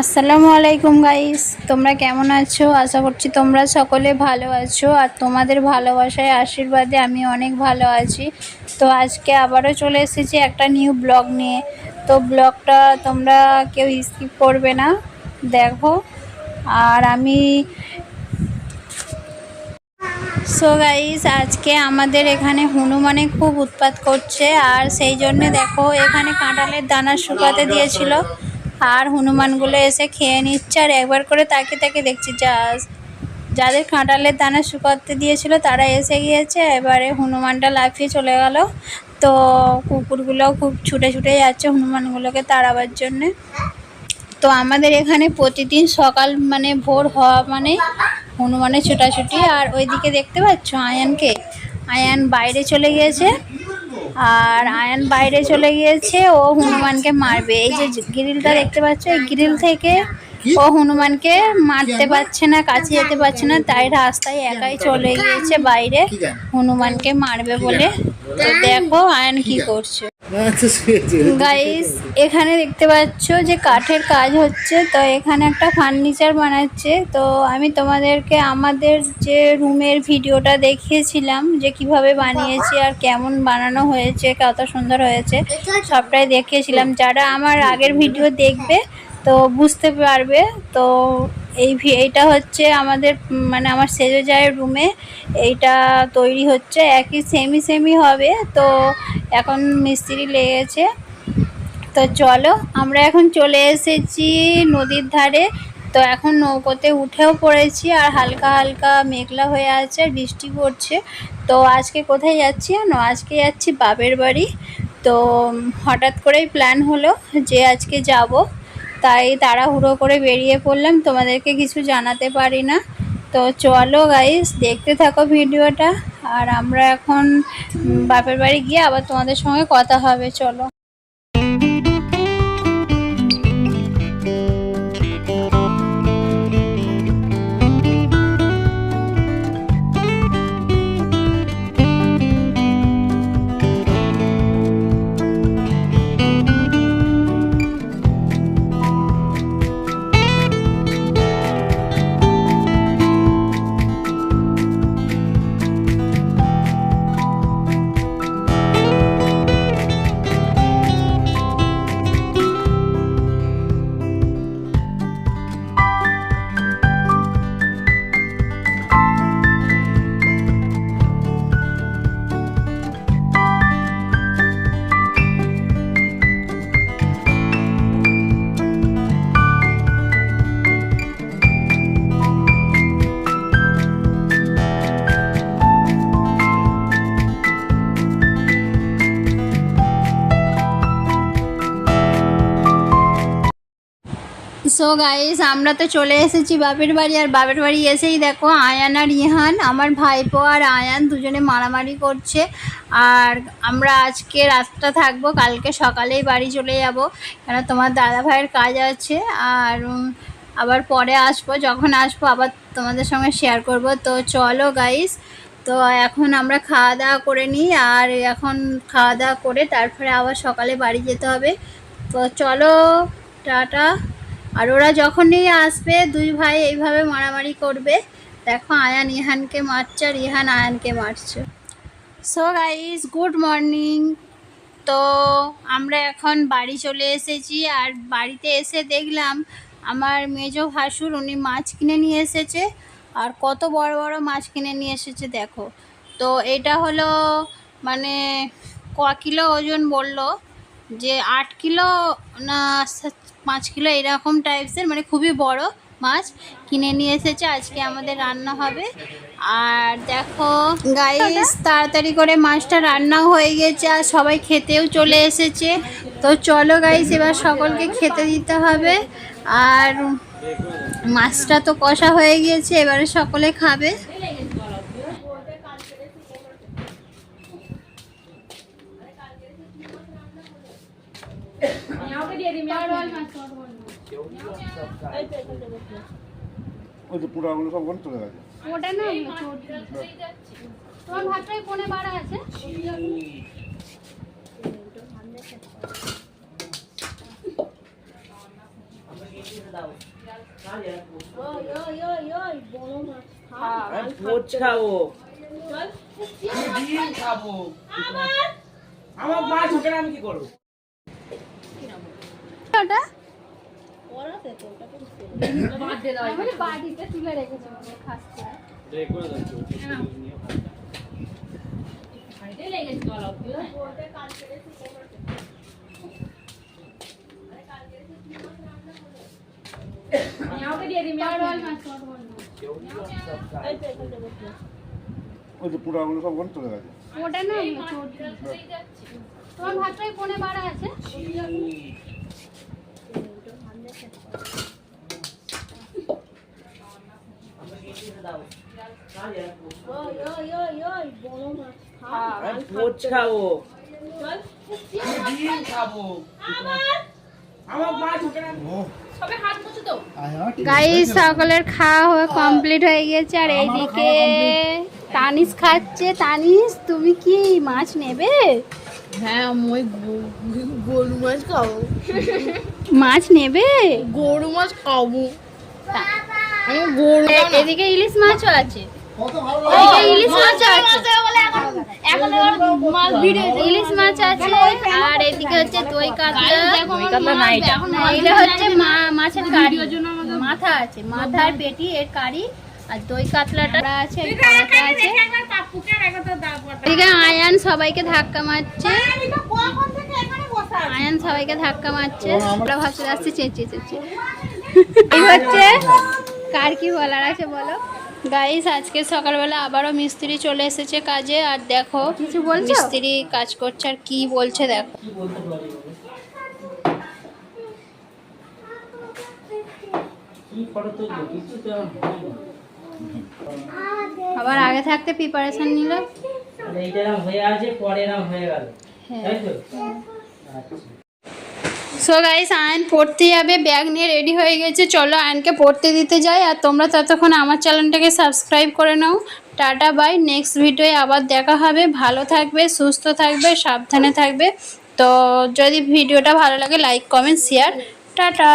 আসসালামু আলাইকুম গাইস তোমরা কেমন আছো? আশা করছি তোমরা সকলে ভালো আছো আর তোমাদের ভালোবাসায়, আশীর্বাদে আমি অনেক ভালো আছি। তো আজকে আবারও চলে এসেছি একটা নিউ ব্লগ নিয়ে। তো ব্লগটা তোমরা কেউ স্কিপ করবে না, দেখো। আর আমি সো গাইস আজকে আমাদের এখানে হনুমানে খুব উৎপাত করছে, আর সেই জন্যে দেখো, এখানে কাঁঠালের দানা শুকাতে দিয়েছিল। আর হনুমানগুলো এসে খেয়ে নিচ্ছে আর একবার করে তাকে তাকে দেখছি। যা যাদের কাঁঠালের দানা শুকাতে দিয়েছিল তারা এসে গিয়েছে, এবারে হনুমানটা লাফিয়ে চলে গেল। তো কুকুরগুলো খুব ছুটে ছুটে যাচ্ছে হনুমানগুলোকে তাড়াবার জন্যে। তো আমাদের এখানে প্রতিদিন সকাল মানে ভোর হওয়া মানে হনুমানের ছোটাছুটি। আর ওইদিকে দেখতে পাচ্ছ আয়ানকে? আয়ান বাইরে চলে গিয়েছে। আর আয়ন বাইরে চলে গিয়েছে ও হনুমানকে মারবে। এই যে গ্রিলটা দেখতে পাচ্ছ এই গ্রিল থেকে ও হনুমানকে মারতে পারছে না কাছে যেতে পারছে না তাই রাস্তায় একাই চলে গিয়েছে বাইরে। হনুমানকে মারবে বলে। তো দেখো আয়ন কি করছে। গাইস এখানে দেখতে পাচ্ছ যে কাঠের কাজ হচ্ছে। তো এখানে একটা ফার্নিচার বানাচ্ছে। তো আমি তোমাদেরকে আমাদের যে রুমের ভিডিওটা দেখিয়েছিলাম, যে কীভাবে বানিয়েছি আর কেমন বানানো হয়েছে, কত সুন্দর হয়েছে, সবটাই দেখিয়েছিলাম। যারা আমার আগের ভিডিও দেখবে, তো বুঝতে পারবে। তো এই ভি- এইটা হচ্ছে আমাদের মানে আমার সেজো যায় রুমে এইটা তৈরি হচ্ছে, একই সেমি সেমি হবে। তো এখন মিস্ত্রি লেগেছে। তো চলো, আমরা এখন চলে এসেছি নদীর ধারে। তো এখন নৌকোতে উঠেও পড়েছি, আর হালকা হালকা মেঘলা হয়ে আছে বৃষ্টি পড়ছে। তো আজকে কোথায় যাচ্ছি জানো? আজকে যাচ্ছি বাপের বাড়ি। তো হঠাৎ করেই প্ল্যান হলো যে আজকে যাব। তাই তাড়াহুড়ো করে বেরিয়ে পড়লাম। তোমাদেরকে কিছু জানাতে পারি না। তো চলো গাইস দেখতে থাকো ভিডিওটা। আর আমরা এখন বাপের বাড়ি গিয়ে আবার তোমাদের সঙ্গে কথা হবে, চলো। সো গাইস আমরা তো চলে এসেছি বাপের বাড়ি, আর বাপের বাড়ি এসেই দেখো আয়ান আর ইহান আমার ভাইপো আর আয়ান দুজনে মারামারি করছে। আর আমরা আজকে রাতটা থাকব, কালকে সকালেই বাড়ি চলে যাব, কেন তোমার দাদা ভাইয়ের কাজ আছে। আর আবার পরে আসব, যখন আসব আবার তোমাদের সঙ্গে শেয়ার করব। তো চলো গাইস তো এখন আমরা খাওয়া দাওয়া করে নিই, আর এখন খাওয়া দাওয়া করে তারপরে আবার সকালে বাড়ি যেতে হবে। তো চলো, টাটা। আর ওরা যখনই আসবে, দুই ভাই এইভাবে মারামারি করবে। দেখো আয়ান ইহানকে মারছে আর ইহান আয়ানকে মারছে। সো গাইস গুড মর্নিং তো আমরা এখন বাড়ি চলে এসেছি আর বাড়িতে এসে দেখলাম আমার মেজো ভাসুর উনি মাছ কিনে নিয়ে এসেছে আর কত বড় বড় মাছ কিনে নিয়ে এসেছে দেখো। তো এটা হলো মানে ক কিলো ওজন বলল? যে আট কিলো না পাঁচ কিলো এরকম টাইপসের মানে খুবই বড় মাছ কিনে নিয়ে এসেছে। আজকে আমাদের রান্না হবে। আর দেখো গাইস তাড়াতাড়ি করে মাছটা রান্নাও হয়ে গেছে আর সবাই খেতেও চলে এসেছে। তো চলো গাইস এবার সকলকে খেতে দিতে হবে। আর মাছটা তো কষা হয়ে গিয়েছে, এবারে সকলে খাবে। ওই যে পুরাগুলো সব ওখানে চলে গেছে। ওটা না তোমার ভাতটাই কোনে বাড়া আছে? খাব। আমার মাছ ওঠে আমি কি করব? ওটা মানে বাটিতে তুলে রেখেছে খাস করে। পারওয়াল মাছ, পারওয়াল মাছ। ওই যে পোড়াগুলো সব ওখানে চলে গেছে ওটা না তোমার ভাতটাই কোণে বাড়া আছে ভোজ খাব খাব গাইস সকলের খাওয়া হয়ে কমপ্লিট হয়ে গেছে আর এইদিকে তানিস খাচ্ছে। তানিস তুমি কি মাছ নেবে? হ্যাঁ গরু মাছ খাব। মাছ নেবে? গরু মাছ খাব। গরু এদিকে ইলিশ মাছও আছে ইলিশ মাছ আছে। ইলিশ মাছ আছে। আর এদিকে হচ্ছে দই কাতলা। এটা হচ্ছে মা- মাছের কারি। মাথা আছে মাথার পেটি এর কারি আর দই কাতলাটা। আছে আছে। এদিকে আয়ান সবাইকে ধাক্কা মারছে। আয়ান সবাইকে ধাক্কা মারছে। আমরা ভাবতে যাচ্ছি চেঁচিয়ে চেঁচিয়ে। এই হচ্ছে কার কি বলার আছে বলো? গাইস আজকে সকালবেলা আবারও মিস্ত্রি চলে এসেছে কাজে আর দেখো কিছু বলছো? মিস্ত্রি কাজ করছে আর কি বলছে দেখো। আবার আগে থাকতে প্রিপারেশন নিল? এইটা হয়ে আছে পরে হয়ে গেল। হ্যাঁ। তাই তো? আচ্ছা। সো গাইস আয়ন পড়তে যাবে ব্যাগ নিয়ে রেডি হয়ে গেছে। চলো আয়নকে পড়তে দিতে যাই, আর তোমরা ততক্ষণ আমার চ্যানেলটাকে সাবস্ক্রাইব করে নাও। টাটা বাই নেক্সট ভিডিওয়ে আবার দেখা হবে। ভালো থাকবে, সুস্থ থাকবে, সাবধানে থাকবে। তো যদি ভিডিওটা ভালো লাগে লাইক কমেন্ট শেয়ার টাটা।